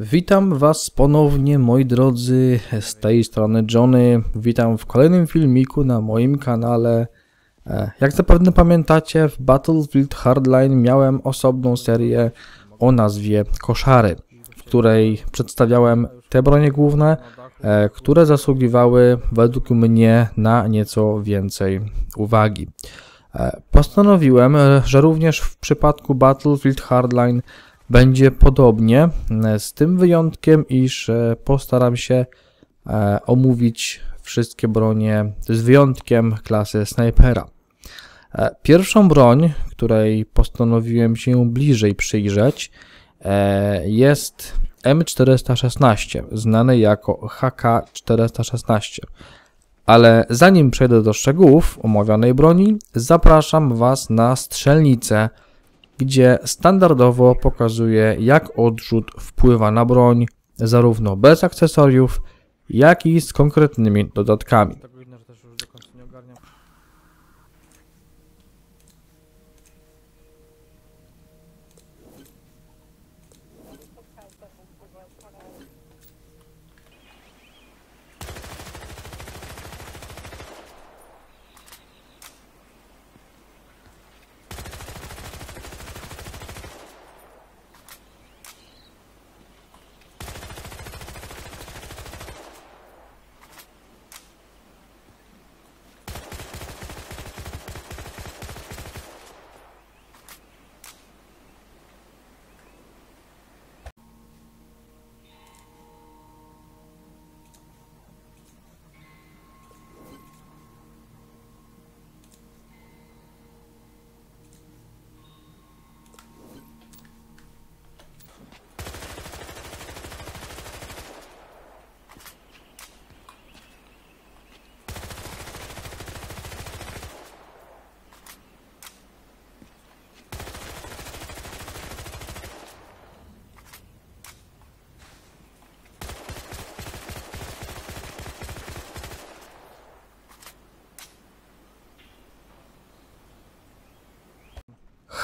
Witam Was ponownie, moi drodzy, z tej strony Johnny. Witam w kolejnym filmiku na moim kanale. E, Jak zapewne pamiętacie, w Battlefield Hardline miałem osobną serię o nazwie Koszary, w której przedstawiałem te bronie główne, e, które zasługiwały według mnie na nieco więcej uwagi. E, Postanowiłem, że również w przypadku Battlefield Hardline będzie podobnie, e, z tym wyjątkiem, iż e, postaram się e, omówić wszystkie bronie z wyjątkiem klasy snajpera. Pierwszą broń, której postanowiłem się bliżej przyjrzeć, jest M416, znany jako HK416. Ale zanim przejdę do szczegółów omawianej broni, zapraszam Was na strzelnicę, gdzie standardowo pokazuję, jak odrzut wpływa na broń, zarówno bez akcesoriów, jak i z konkretnymi dodatkami.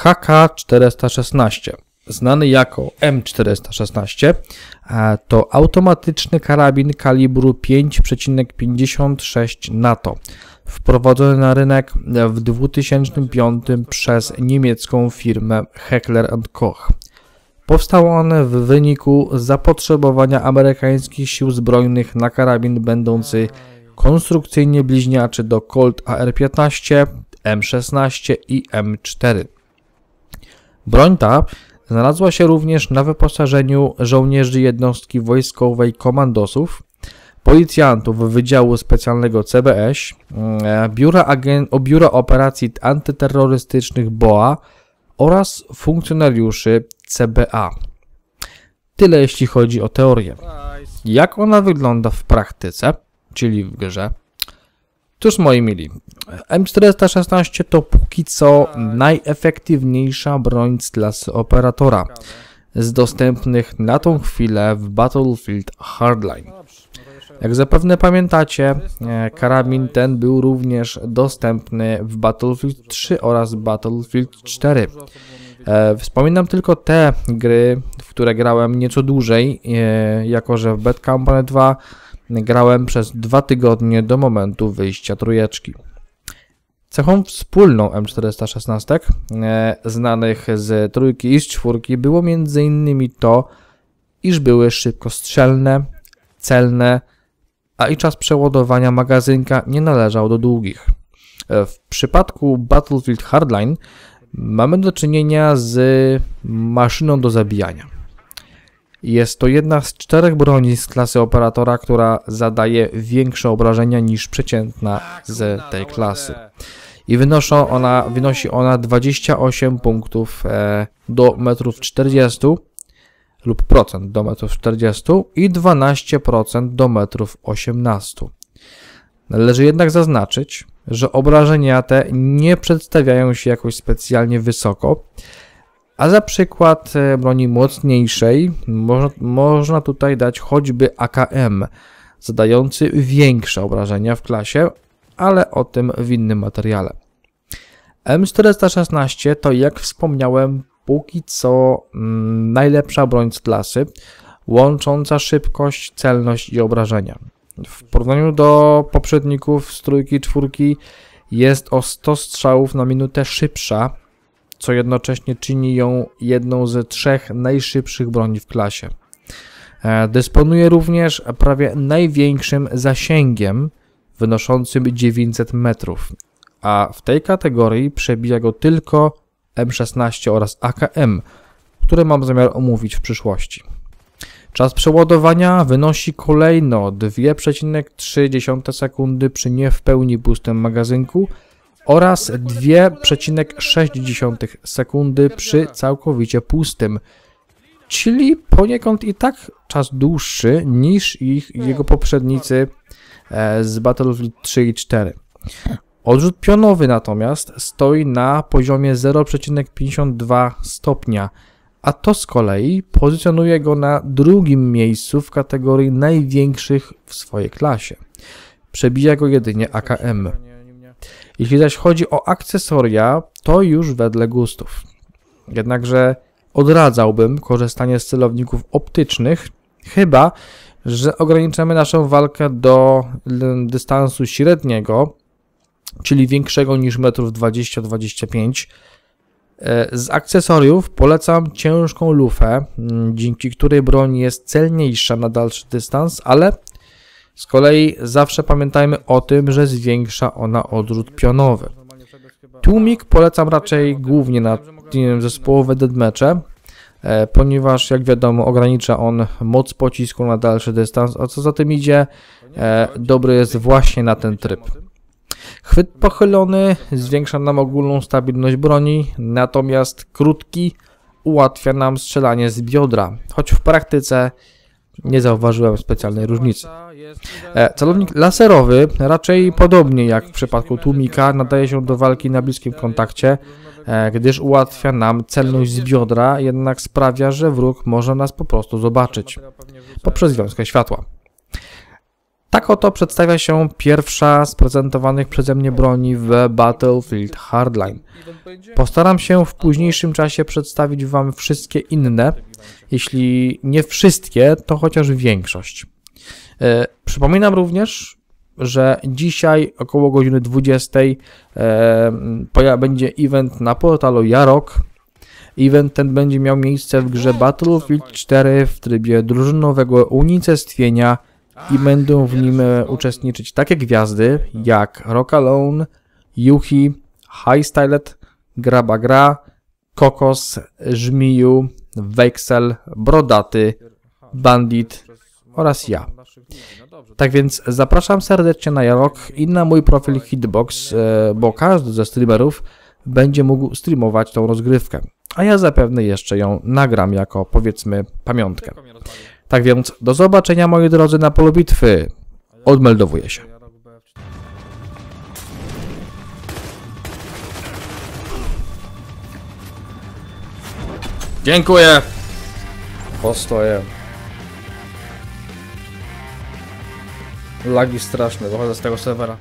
HK416, znany jako M416, e, to automatyczny karabin kalibru 5,56 NATO, wprowadzony na rynek w 2005 przez niemiecką firmę Heckler Koch. Powstał on w wyniku zapotrzebowania amerykańskich sił zbrojnych na karabin będący konstrukcyjnie bliźniaczy do Colt AR-15, M16 i M4. Broń ta znalazła się również na wyposażeniu żołnierzy jednostki wojskowej komandosów, policjantów Wydziału Specjalnego CBS, mm, biura, agen- biura operacji antyterrorystycznych BOA oraz funkcjonariuszy CBA. Tyle jeśli chodzi o teorię. Jak ona wygląda w praktyce, czyli w grze? Cóż moi mili, M416 to póki co najefektywniejsza broń z klasy operatora z dostępnych na tą chwilę w Battlefield Hardline. Jak zapewne pamiętacie, e, karabin ten był również dostępny w Battlefield 3 oraz Battlefield 4. E, Wspominam tylko te gry, w które grałem nieco dłużej, e, jako że w Bad Company 2 grałem przez dwa tygodnie do momentu wyjścia trójeczki. Cechą wspólną M416, e, znanych z trójki i z czwórki, było m.in. to, iż były szybkostrzelne, celne, a i czas przeładowania magazynka nie należał do długich. E, W przypadku Battlefield Hardline mamy do czynienia z maszyną do zabijania. Jest to jedna z czterech broni z klasy operatora, która zadaje większe obrażenia niż przeciętna z tej klasy. I wynoszą ona, wynosi ona 28 punktów e, do metrów 40 lub procent do metrów 40 i 12% do metrów 18. Należy jednak zaznaczyć, że obrażenia te nie przedstawiają się jakoś specjalnie wysoko, a za przykład e, broni mocniejszej można, można tutaj dać choćby AKM, zadający większe obrażenia w klasie, ale o tym w innym materiale. M416 to jak wspomniałem póki co mm, najlepsza broń z klasy, łącząca szybkość, celność i obrażenia. W porównaniu do poprzedników z trójki czwórki jest o 100 strzałów na minutę szybsza, co jednocześnie czyni ją jedną ze trzech najszybszych broni w klasie. E, Dysponuje również prawie największym zasięgiem, wynoszącym 900 metrów, a w tej kategorii przebija go tylko M16 oraz AKM, które mam zamiar omówić w przyszłości. Czas przeładowania wynosi kolejno 2,3 sekundy przy nie w pełni pustym magazynku oraz 2,6 sekundy przy całkowicie pustym, czyli poniekąd i tak czas dłuższy niż ich jego poprzednicy e, z Battlefield 3 i 4. Odrzut pionowy natomiast stoi na poziomie 0,52 stopnia, a to z kolei pozycjonuje go na drugim miejscu w kategorii największych w swojej klasie. Przebija go jedynie AKM. Jeśli zaś chodzi o akcesoria, to już wedle gustów. Jednakże odradzałbym korzystanie z celowników optycznych, chyba że ograniczamy naszą walkę do dystansu średniego, czyli większego niż metrów 20-25. E, Z akcesoriów polecam ciężką lufę, dzięki której broń jest celniejsza na dalszy dystans, ale z kolei zawsze pamiętajmy o tym, że zwiększa ona odrzut pionowy. Tłumik polecam raczej głównie na zespołowe deadmatche, e, ponieważ jak wiadomo ogranicza on moc pocisku na dalszy dystans, a co za tym idzie, e, dobry jest właśnie na ten tryb. Chwyt pochylony zwiększa nam ogólną stabilność broni, natomiast krótki ułatwia nam strzelanie z biodra, choć w praktyce nie zauważyłem specjalnej różnicy. E, Celownik laserowy, raczej podobnie jak w przypadku tłumika, nadaje się do walki na bliskim kontakcie, e, gdyż ułatwia nam celność z biodra, jednak sprawia, że wróg może nas po prostu zobaczyć poprzez wiązkę światła. Tak oto przedstawia się pierwsza z prezentowanych przeze mnie broni w Battlefield Hardline. Postaram się w późniejszym czasie przedstawić Wam wszystkie inne, jeśli nie wszystkie, to chociaż większość. E, przypominam również, że dzisiaj około godziny 20 e, będzie event na portalu Jarok. Event ten będzie miał miejsce w grze Battlefield 4 w trybie drużynowego unicestwienia i będą w nim e, uczestniczyć takie gwiazdy jak Rock Alone, Yuhi, High Stylet, Graba Gra, Kokos, Żmiju, Wexel, Brodaty, Bandit oraz ja. Tak więc zapraszam serdecznie na Jarok i na mój profil Hitbox, e, bo każdy ze streamerów będzie mógł streamować tą rozgrywkę. A ja zapewne jeszcze ją nagram jako powiedzmy pamiątkę. Tak więc do zobaczenia moi drodzy na polu bitwy. Odmeldowuję się. Dziękuję. Postoję. Lagi straszne, wychodzę z tego serwera.